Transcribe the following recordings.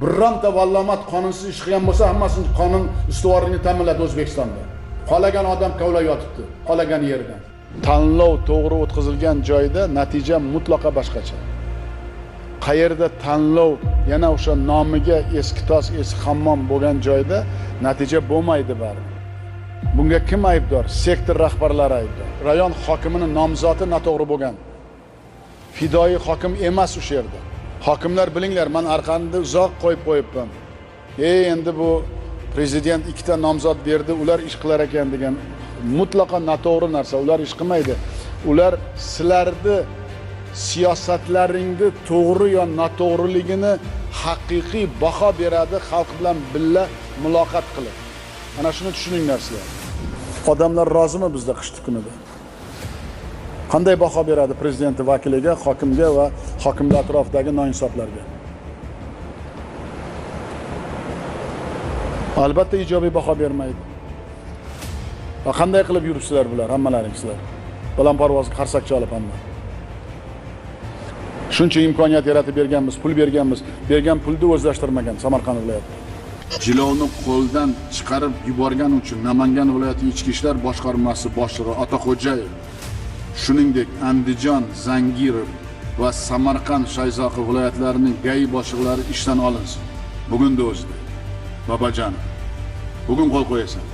bironta vallomat qonunsiz ish qilgan bo'lsa hammasini qonun ustuvorligini ta'minladi o'zbekistonda. Qolagan odam kovlab yotibdi qolagan yerdan tanlov to'g'ri o'tkazilgan joyda natija mutlaqo boshqacha. Qayerda tanlov yana o'sha nomiga eski tos eski hammom bo'lgan joyda natija bo'lmaydi baribir bunga kim aybdor? Sektor rahbarlari aybdor. Rayon hokimini nomzodi noto'g'ri bo'lgan. Fidoyi hokim emas o'sha yerda hokimlar bilinglar man orqamda uzoq qo'yib qo'yibman. Ey endi bu prezident ikkita nomzod berdi ular ish qilar ekan degan mutlaqo noto'g'ri narsa. Ular ish qilmaydi. Ular sizlarni siyosatlaringni to'g'ri yo noto'g'riligini haqiqiy baho beradi xalq bilan birga muloqot qilib. Mana shuni tushuninglar sizlar. Odamlar rozimi bizda qishki kunida? Qanday baho beradi prezidenti vakiliga hokimga va hokimni atrofidagi noinsoflarga? Albatta ijobiy baho bermaydi. Va qanday qilib yuribsizlar bular hammalaring sizlar? Balandparvoz qarsak chalib hamma. Shuncha imkoniyat yaratib berganmiz pul berganmiz. Bergan pulni o'zlashtirmagan samarqand viloyati. Jilovni qo'ldan chiqarib yuborgani uchun namangan viloyati ichki ishlar boshqarmasi boshlig'i otaxo'jayev shuningdek andijon zangirov va samarqand shayzoqi viloyatlarining gai boshliqlari ishdan olinsin. Bugunni o'zida. Bobojanov bugun qo'l qo'yasan.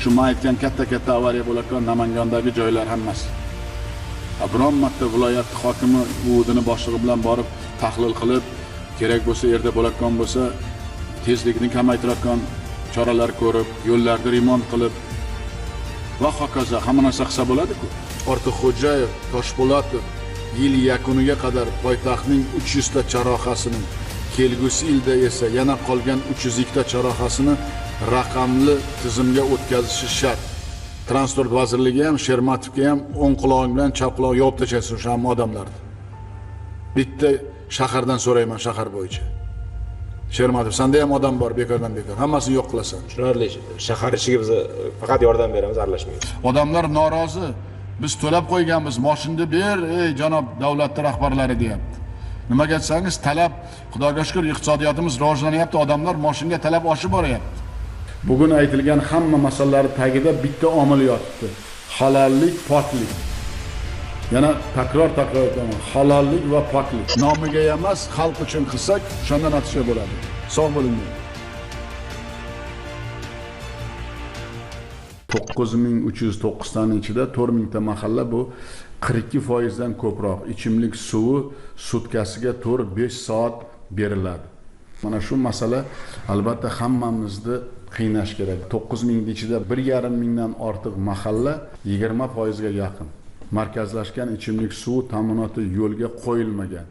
Shu man aytgan katta katta avariya bo'layotgan namangandagi joylar hammasi. Biron marta viloyat hokimi udini boshlig'i bilan borib tahlil qilib kerak bo'lsa yerda bo'layotgan bo'lsa tezlikni kamaytirayotgan choralar ko'rib yo'llarni remont qilib va hokazo hamma narsa qilsa bo'ladiku. Ortiqxo'jayev toshpo'latov yil yakuniga qadar poytaxtning uch yuzta charog'asini kelgusi yilda esa yana qolgan uch yuz ikkita raqamli tizimga o'tkazishi shart. Transport vazirligi ham shermatovga ham o'ng qulog'ing bilan chap qulog'ing yopib tashlaysan o'sha hamma odamlarni. Bitta shahardan so'rayman shahar bo'yicha. Shermatov sanda ham odam bor bekordan bekor. Hammasini yo'q qilasan. Tushunarli shahar ichiga biz faqat yordam beramiz aralashmaymiz. Odamlar norozi biz to'lab qo'yganmiz moshinni ber ey janob davlatni rahbarlari deyapti. Nimaga aytsangiz talab xudoga shukur iqtisodiyotimiz rivojlanyapti odamlar moshinga talab oshib boryapti. Bugun aytilgan hamma masalalar tagida bitta omil yotibdi. Halollik poklik. Yana takror takror aytaman halollik va poklik. Nomiga emas xalq uchun qilsak o'shanda natija bo'ladi. Sog' bo'linglar to'qqiz ming uch yuz to'qqiztani ichida to'rt mingta mahalla bu qirq ikki foizdan ko'proq. Ichimlik suvi sutkasiga to'rt besh soat beriladi. Mana shu masala albatta hammamizni qiynash kerak. To'qqiz mingni ichida bir yarim mingdan ortiq mahalla yigirma foizga yaqin. Markazlashgan ichimlik suvi ta'minoti yo'lga qo'yilmagan.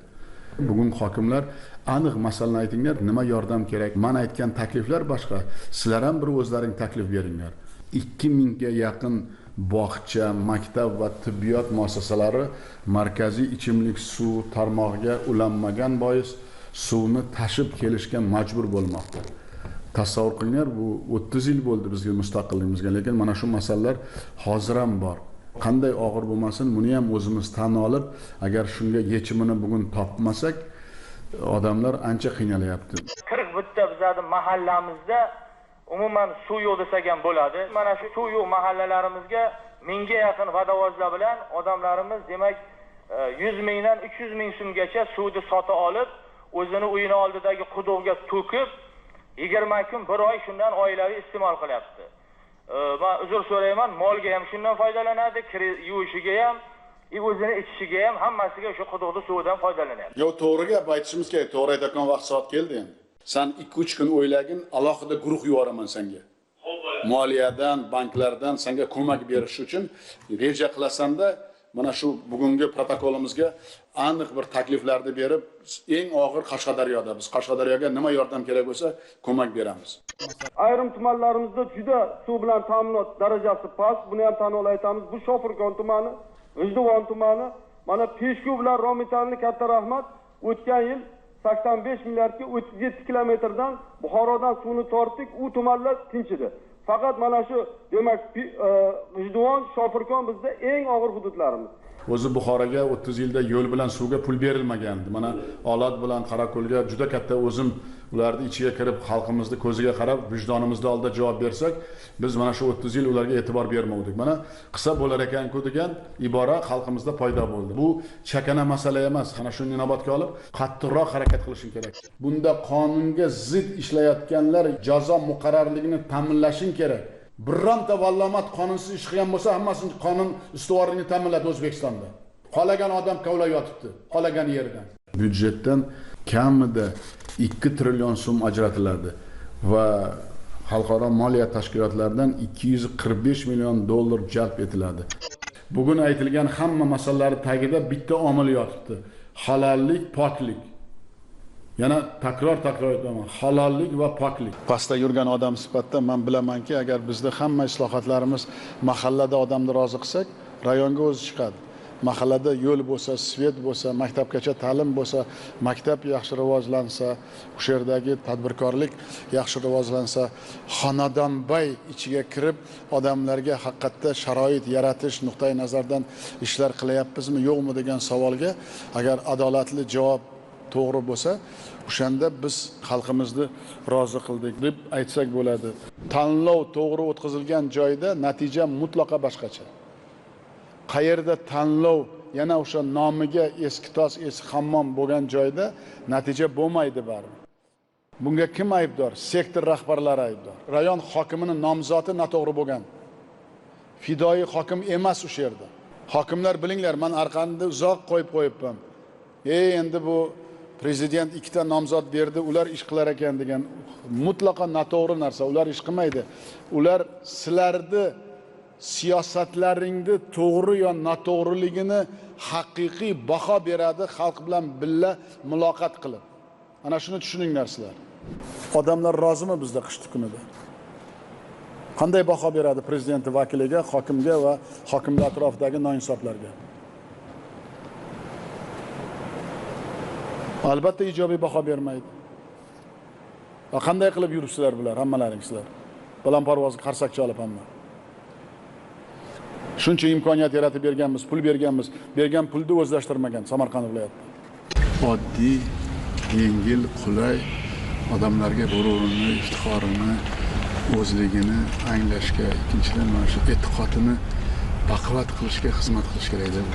Bugun hokimlar aniq masalani aytinglar nima yordam kerak? Man aytgan takliflar boshqa. Sizlar ham bir o'zlaring taklif beringlar. Ikki mingga yaqin bog'cha maktab va tibbiyot muassasalari markaziy ichimlik suv tarmog'iga ulanmagan bois suvni tashib kelishga majbur bo'lmoqda. Tasavvur qilinglar bu o'ttiz yil bo'ldi bizga mustaqilligimizga lekin mana shu masalalar hozir ham bor. Qanday og'ir bo'lmasin buni ham o'zimiz tan olib agar shunga yechimini bugun topmasak odamlar ancha qiynalyapti qirq bitta bizani mahallamizda umuman suv yo'q desak ham bo'ladi. Mana shu suv yo'q mahallalarimizga mingga yaqin vodovozlar bilan odamlarimiz demak e, yuz mingdan uch yuz ming so'mgacha suvni sotib olib o'zini uyini oldidagi quduqga to'kib yigirma kun bir oy shundan oilaviy iste'mol qilyapti. E, Man uzr so'rayman molga ham shundan foydalanadi kir yuvishiga ham и o'zini ichishiga ham hammasiga o'sha quduqni suvidan foydalanyapti. Yo'q to'g'ri gap aytishimiz kerak. To'g'ri aytayotgan vaqt soat keldi endi. San ikki uch kun o'ylagin alohida guruh yuboraman senga. Moliyadan banklardan senga ko'mak berish uchun reja qilasanda mana shu bugungi protokolimizga aniq bir takliflarni berib eng og'ir qashqadaryoda biz qashqadaryoga nima yordam kerak bo'lsa ko'mak beramiz. Ayrim tumanlarimizda juda suv bilan ta'minot darajasi past buni ham tan olib aytamiz. Bu shofirkon tumani g'ijduvon tumani mana peshku bilan romitanli katta rahmat o'tgan yil sakson besh milliardga o'ttiz yetti kilometrdan buxorodan suvni tortdik u tumanlar tinch edi. Faqat mana shu demak g'ijduvon e, shofirkon bizda eng og'ir hududlarimiz. O'zi buxoroga o'ttiz yilda yo'l bilan suvga pul berilmagandi. Mana olot bilan qorako'lga juda katta o'zim ularni ichiga kirib xalqimizni ko'ziga qarab vijdonimizni oldida javob bersak biz mana shu o'ttiz yil ularga e'tibor bermovdik mana qilsa bo'lar ekanku degan ibora xalqimizda paydo bo'ldi. Bu chakana masala emas. Mana shuni inobatga olib qattiqroq harakat qilishing kerak. Bunda qonunga zid ishlayotganlar jazo muqarrarligini ta'minlashing kerak. Bironta vallomat qonunsiz ish qilgan bo'lsa hammasini qonun ustuvorligini ta'minladi o'zbekistonda. Qolagan odam kovlab yotibdi qolagan yerdan. Byudjetdan kamida ikki trillion so'm ajratiladi va xalqaro moliya tashkilotlaridan ikki yuz qirq besh million dollar jalb etiladi. Bugun aytilgan hamma masalalar tagida bitta omil yotibdi. Halollik poklik. Yana takror takror aytaman halollik va poklik. Pastda yurgan odam sifatida man bilamanki agar bizda hamma islohotlarimiz mahallada odamni rozi qilsak rayonga o'zi chiqadi. Mahallada yo'l bo'lsa svet bo'lsa maktabgacha ta'lim bo'lsa maktab yaxshi rivojlansa o'sha yerdagi tadbirkorlik yaxshi rivojlansa xonadonbay ichiga kirib odamlarga haqiqatda sharoit yaratish nuqtai nazaridan ishlar qilyapmizmi yo'qmi degan savolga agar adolatli javob to'g'ri bo'lsa o'shanda biz xalqimizni rozi qildik deb aytsak bo'ladi. Tanlov to'g'ri o'tkazilgan joyda natija mutlaqo boshqacha. Qayerda tanlov yana o'sha nomiga eski tos eski hammom bo'lgan joyda natija bo'lmaydi baribir bunga kim aybdor? Sektor rahbarlari aybdor. Rayon hokimini nomzodi noto'g'ri bo'lgan. Fidoyi hokim emas o'sha yerda. Hokimlar bilinglar man orqamda uzoq qo'yib qo'yibman. Ey endi bu prezident ikkita nomzod berdi ular ish qilar ekan degan. Mutlaqo noto'g'ri narsa ular ish qilmaydi. Ular sizlarni siyosatlaringni to'g'ri yo noto'g'riligini haqiqiy baho beradi xalq bilan birga muloqot qilib. Ana shuni tushuninglar sizlar odamlar rozimi bizda qishni kunida? Qanday baho beradi prezidentni vakiliga hokimga va hokimni atrofidagi noinsoflarga albatta ijobiy baho bermaydi. Va qanday qilib yuribsizlar bular hammalaring sizlar balandparvoz qarsakcha olib hamma. Shuncha imkoniyat yaratib berganmiz pul berganmiz. Bergan pulni o'zlashtirmagan samarqand viloyati oddiy yengil qulay odamlarga g'ururini iftixorini o'zligini anglashga ikkinchidan mana shu e'tiqodini baquvvat qilishga xizmat qilish kerak deb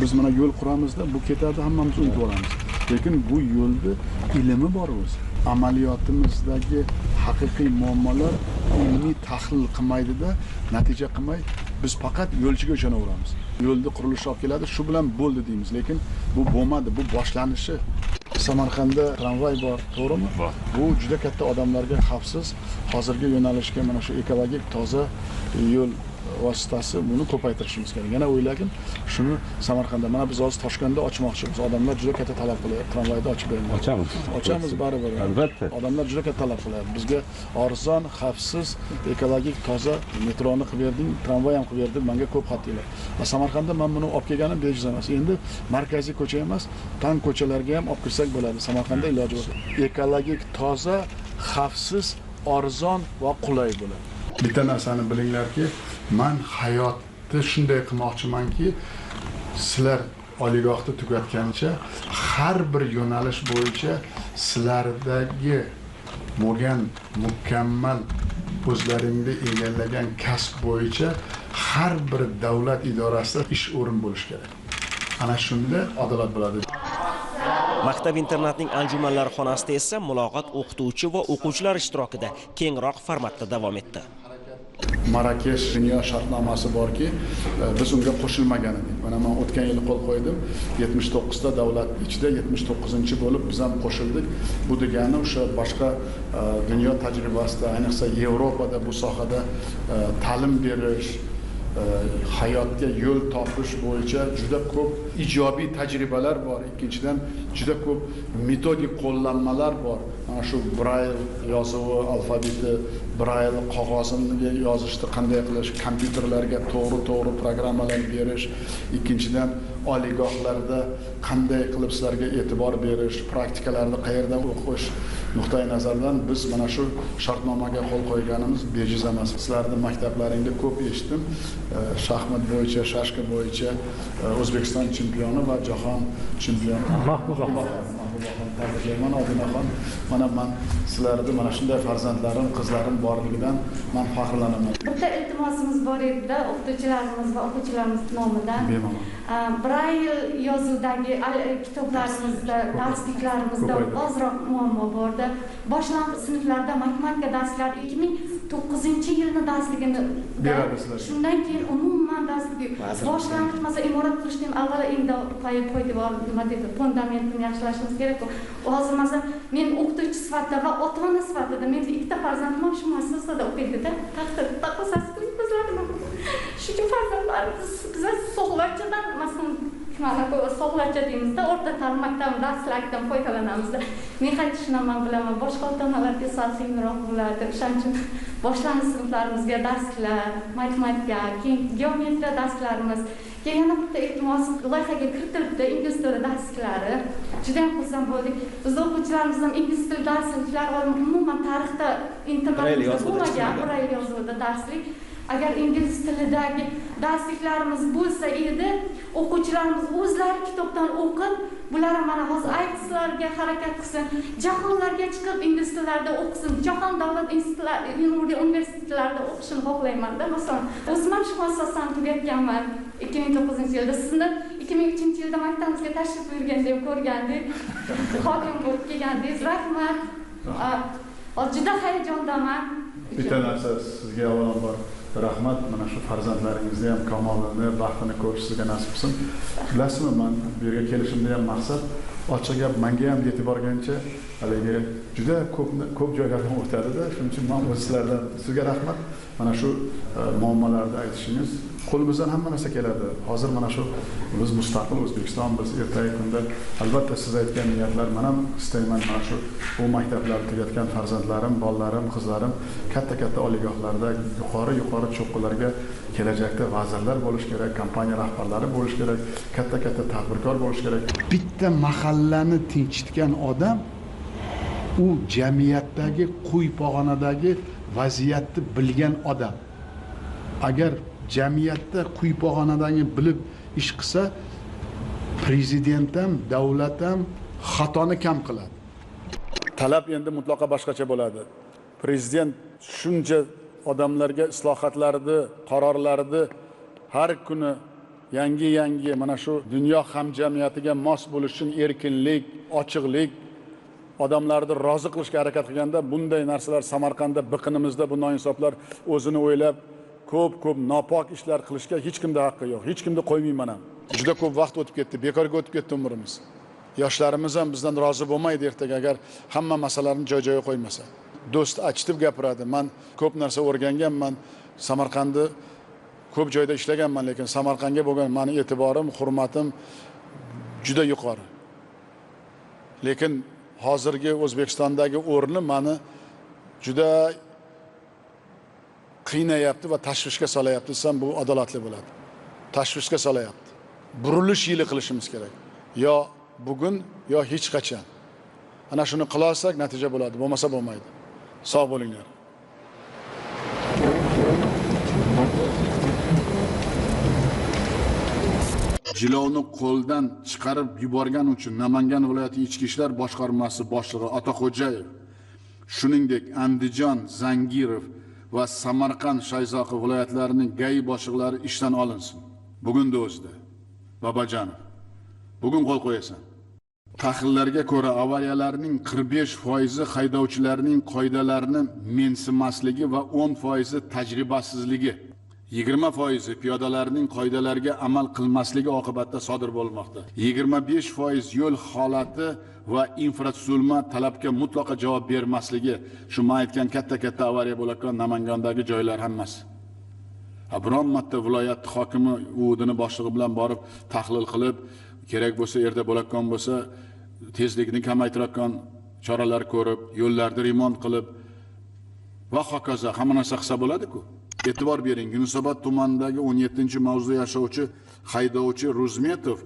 biz mana yo'l quramizda bu ketadi hammamiz unutib olamiz. Lekin bu yo'lni ilmi bor o'zi. Amaliyotimizdagi haqiqiy muammolar ilmiy tahlil qilmaydida natija qilmay biz faqat yo'lchiga ishonaveramiz yo'lni qurilishi olib keladi shu bilan bo'ldi deymiz. Lekin bu bo'lmadi bu boshlanishi. Samarqandda tramvay bor to'g'rimi? Bor. Bu juda katta odamlarga xavfsiz. Hozirgi yo'nalishga mana shu ekologik toza yo'l vositasi buni ko'paytirishimiz kerak. Yana o'ylagin shuni samarqandda mana biz hozir toshkentda ochmoqchimiz. Odamlar juda katta talab qilyapti tramvayni ochib beringlar Ochamiz. ochamiz baribir. Albatta. odamlar juda katta talab qilyapti. Bizga arzon xavfsiz ekologik toza metroni qilib berding tramvay ham qilib berding manga ko'p xat keladi. Va samarqandda man buni olib kelganim bejiz emas. Endi markaziy ko'cha emas tang ko'chalarga ham olib kirsak bo'ladi. Samarqandda iloji bo'lsa ekologik toza xavfsiz arzon va qulay bo'ladi bitta narsani bilinglarki man hayotni shunday qilmoqchimanki sizlar oliygohni tugatgancha har bir yo'nalish bo'yicha sizlardagi bo'lgan mukammal o'zlaringni egallagan kasb bo'yicha har bir davlat idorasida ish o'rin bo'lishi kerak. Ana shunda adolat bo'ladi. Maktab internatning anjumanlar xonasida esa muloqot o'qituvchi va o'quvchilar ishtirokida kengroq formatda davom etdi. Marakesh dunyo shartnomasi borki e, biz unga qo'shilmagan edik. Mana man o'tgan yili qo'l qo'ydim. Yetmish to'qqizta davlat ichida yetmish to'qqizinchi bo'lib biz ham qo'shildik. Bu degani o'sha boshqa e, dunyo tajribasida ayniqsa yevropada bu sohada e, ta'lim berish hayotga yo'l topish bo'yicha juda ko'p ijobiy tajribalar bor. Ikkinchidan juda ko'p metodik qo'llanmalar bor. Mana shu brayl yozuvi alfabeti brayl qog'ozini yozishni qanday qilish? Kompyuterlarga to'g'ri to'g'ri programmalar berish. Ikkinchidan oliygohlarda qanday qilib sizlarga e'tibor berish. Praktikalarni qayerdan o'qish? Nuqtai nazaridan biz mana shu shartnomaga qo'l qo'yganimiz bejiz emas. Sizlarni maktablaringda ko'p eshitdim. Shaxmat bo'yicha shashka bo'yicha e, o'zbekiston chempioni va jahon chempioni. Mahbubaxon mahbubaxon tabriklayman odinaxon mana man sizlarni mana shunday farzandlarim qizlarim borligidan man faxrlanaman. Bitta iltimosimiz bor edida o'qituvchilarimiz va o'quvchilarimiz nomidan. Brayl yozuvdagi al- kitoblarimizda darsliklarimizda ozroq muammo borda boshlang'ich sinflarda matematika darslari ikki ming to'qqizinchi yilni darsligini Beradi sizlarga. shundan keyin umuman Vazir. boshlang'ich masalan imorat qilishdan avval endi poy- poydevor nima deydi fundamentini yaxshilashimiz kerak hozir masalan men o'qituvchi sifatida va ota ona sifatida men ikkita farzandim ham shu muassasada o'qiydida taqdir taqosasizlik ko'zlarim shuning farzandlarimiz biza sog'lachadan masalan sog'lacha deymizda o'rta ta'lim maktabi darslaridan foydalanamizda. Men qayta tushunaman bilaman? Boshqa ota onalarga sal qiyinroq bo'ladi o'shaning uchun boshlang'ich sinflarimizga darslar matematika keyin geometriya darslarimiz. Keyin yana bitta iltimosim loyihaga kiritilibdi ingliz tili darslari. Judayam xursand bo'ldik. Bizni o'quvchilarimiz ham ingliz tili darsliklari umuman tarixda internatimizda bo'lmagan braille yozuvida darslik. Agar ingliz tilidagi darsliklarimiz bo'lsa edi o'quvchilarimiz o'zlari kitobdan o'qib bular ham mana hozir aytislarga harakat qilsin jahonlarga chiqib ingliz tillarida o'qisin jahon davlat universitetlarida o'qishini xohlaymanda masalan o'zim ham shu muassasani tugatganman ikki ming to'qqizinchi yilda. Sizni ikki ming uchinchi yilda maktabimizga tashrif buyurganda ko'rgandik xodim bo'lib kelgandingiz rahmat. Juda hayajondaman. Bitta narsa sizga avvalambor rahmat mana shu farzandlaringizni ham kamolini baxtini ko'rish sizga nasib qilsin. Bilasizmi man bu yerga kelishimda ham maqsad ochiq gap manga ham yetib borgancha haligi juda ko'p ko'p joylardan o'tadida shuning uchun man o'z sizlardan sizga rahmat. Mana shu e, muammolarni aytishingiz qo'limizdan hamma narsa keladi. Hozir mana shu biz mustaqil o'zbekiston biz ertagi kunda albatta siz aytgan niyatlar man ham istayman mana shu bu maktablarni tugatgan farzandlarim bolalarim qizlarim katta katta oliygohlarda yuqori yuqori cho'qqilarga kelajakda vazirlar bo'lishi kerak kompaniya rahbarlari bo'lishi kerak katta katta tadbirkor bo'lishi kerak. Bitta mahallani tinchitgan odam u jamiyatdagi quyi pog'onadagi vaziyatni bilgan odam. Agar jamiyatda quyi pog'onadagi bilib ish qilsa prezident ham davlat ham xatoni kam qiladi. Talab endi mutlaqo boshqacha bo'ladi. Prezident shuncha odamlarga islohotlarni qarorlarni har kuni yangi yangi mana shu dunyo hamjamiyatiga mos bo'lish uchun erkinlik ochiqlik odamlarni rozi qilishga harakat qilganda bunday narsalar samarqandda biqinimizda bu noinsoflar o'zini o'ylab ko'p ko'p nopok ishlar qilishga hech kimda haqqi yo'q. Hech kimni qo'ymayman ham. Juda ko'p vaqt o'tib ketdi. Bekorga o'tib ketdi umrimiz. Yoshlarimiz ham bizdan rozi bo'lmaydi ertaga agar hamma masalalarni joy joyiga qo'ymasa. Do'st achitib gapiradi. Man ko'p narsa o'rganganman. Samarqandni ko'p joyda ishlaganman lekin samarqandga bo'lgan mani e'tiborim hurmatim juda yuqori. Lekin hozirgi o'zbekistondagi o'rni mani juda qiynayapti va tashvishga solayapti desam bu adolatli bo'ladi. Tashvishga solayapti burilish yili qilishimiz kerak. Yo bugun yo hech qachon. Ana shuni qilolsak natija bo'ladi. Bo'lmasa bo'lmaydi. Sog' bo'linglar. Jilovni qo'ldan chiqarib yuborgani uchun namangan viloyati ichki ishlar boshqarmasi boshlig'i otaxo'jayev shuningdek andijon zangirov va samarqand shayzoqi viloyatlarining gai boshliqlari ishdan olinsin. Bugunni o'zida. Babajanov bugun qo'l qo'yasan. Tahlillarga ko'ra avariyalarning 45 foizi haydovchilarning qoidalarini mensimasligi va 10 foizi tajribasizligi 20 foizi piyodalarning qoidalarga amal qilmasligi oqibatida sodir bo'lmoqda. 25 foiz yo'l holati va infratuzilma talabga mutlaqo javob bermasligi shu man aytgan katta katta avariya bo'layotgan namangandagi joylar hammasi. Biron marta viloyat hokimi uudini boshlig'i bilan borib tahlil qilib kerak bo'lsa erta bo'layotgan bo'lsa tezlikni kamaytirayotgan choralar ko'rib yo'llarni remont qilib va hokazo hamma narsa qilsa bo'ladi-ku. E'tibor bering yunusobod tumanidagi 17 mavzuda yashovchi haydovchi Ruzmetov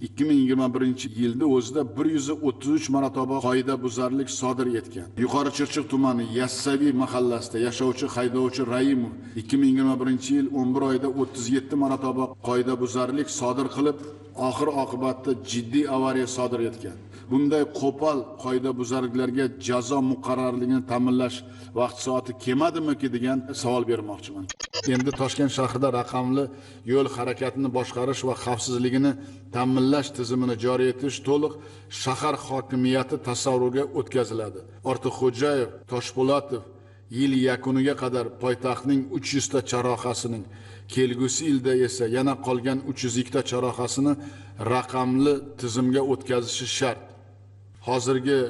2021 yilda o'zida 133 marotaba qoidabuzarlik sodir etgan. Yuqori Chirchiq tumani Yassaviy mahallasida yashovchi haydovchi Raimov 2021 yil 11 oyda 37 marotaba qoidabuzarlik sodir qilib, oxir oqibatda jiddiy avariya sodir etgan. Bunday qo'pol qoidabuzarliklarga jazo muqarrarligini ta'minlash vaqt soati kelmadimiki degan savol bermoqchiman. Endi Toshkent shahrida raqamli yo'l harakatini boshqarish va xavfsizligini ta'minlash tizimini joriy etish to'liq shahar hokimiyati tasavvuriga o'tkaziladi. Ortiqxo'jayev, Toshpo'latov yil yakuniga qadar poytaxtning 300 ta chorrahasining kelgusi yilda esa yana qolgan 302 ta chorrahasini raqamli tizimga o'tkazishi shart. Hozirgi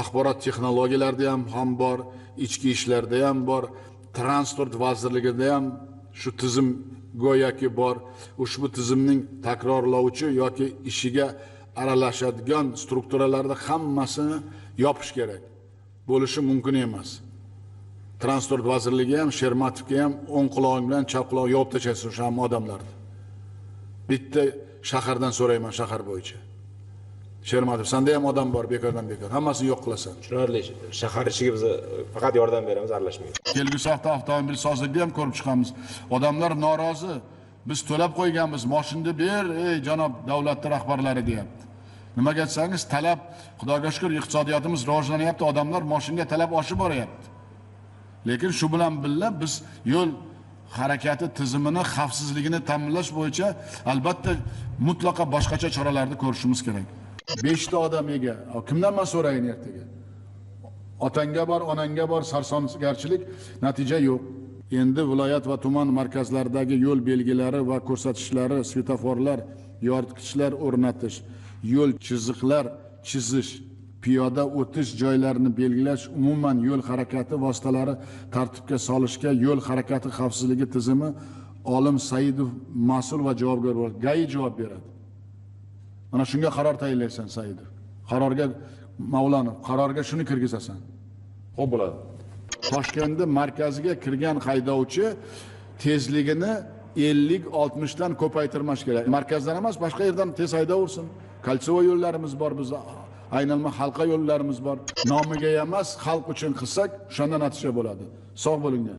axborot texnologiyalarida ham ham bor, ichki ishlarda ham bor, transport vazirligida ham shu tizim go'yoki bor. Ushbu tizimning takrorlovchi yoki ishiga aralashadigan strukturalarni hammasini yopish kerak. Bo'lishi mumkin emas. Transport vazirligi ham Shermatovga ham o'ng qulog'ing bilan chap qulog'ing yopib tashlaysiz o'sha hamma odamlarni. Bitta shahardan so'rayman shahar bo'yicha. Shermatov, senda ham odam bor bekordan bekor. Hammasini yo'q qilasan. tushunarli shahar ichiga biz faqat yordam beramiz aralashmaymiz Kelgusi hafta avtomobil sozlikda ham ko'rib chiqamiz. Odamlar norozi. Biz to'lab qo'yganmiz, mashinani ber, ey janob davlat rahbarlari deyapti. Nimaga aytsangiz, talab, Xudoga shukr, iqtisodiyotimiz rivojlanyapti, odamlar mashinaga talab oshib boryapti. Lekin shu bilan birga biz yo'l harakati tizimini xavfsizligini ta'minlash bo'yicha albatta mutlaqo boshqacha choralarni ko'rishimiz kerak. 5 ta odam ega. Kimdan man so'rayin ertaga? Otangga bor, onangga bor sarsongarchilik, natija yo'q. Endi viloyat va tuman markazlaridagi yo'l belgilari va ko'rsatishlari svetoforlar, yoritgichlar o'rnatish, yo'l chiziqlar chizish, piyoda o'tish joylarini belgilash, umuman yo'l harakati vositalari tartibga solishga yo'l harakati xavfsizligi tizimi Olim Saidov mas'ul va javobgar bo'ladi. GAI javob beradi. Mana shunga qaror tayinlaysan Saidov. Qarorga Mavlonov, qarorga shuni kirgizasan. xo'p bo'ladi Toshkentda markaziga kirgan haydovchi tezligini 50-60 dan ko'paytirmash kerak. Markazdan emas, boshqa yerdan tez haydaversin. Kalsivoy yo'llarimiz bor biz. Aylanma halqa yo'llarimiz bor. Nomiga emas, xalq uchun qilsak, o'shanda natija bo'ladi. Sog' bo'linglar.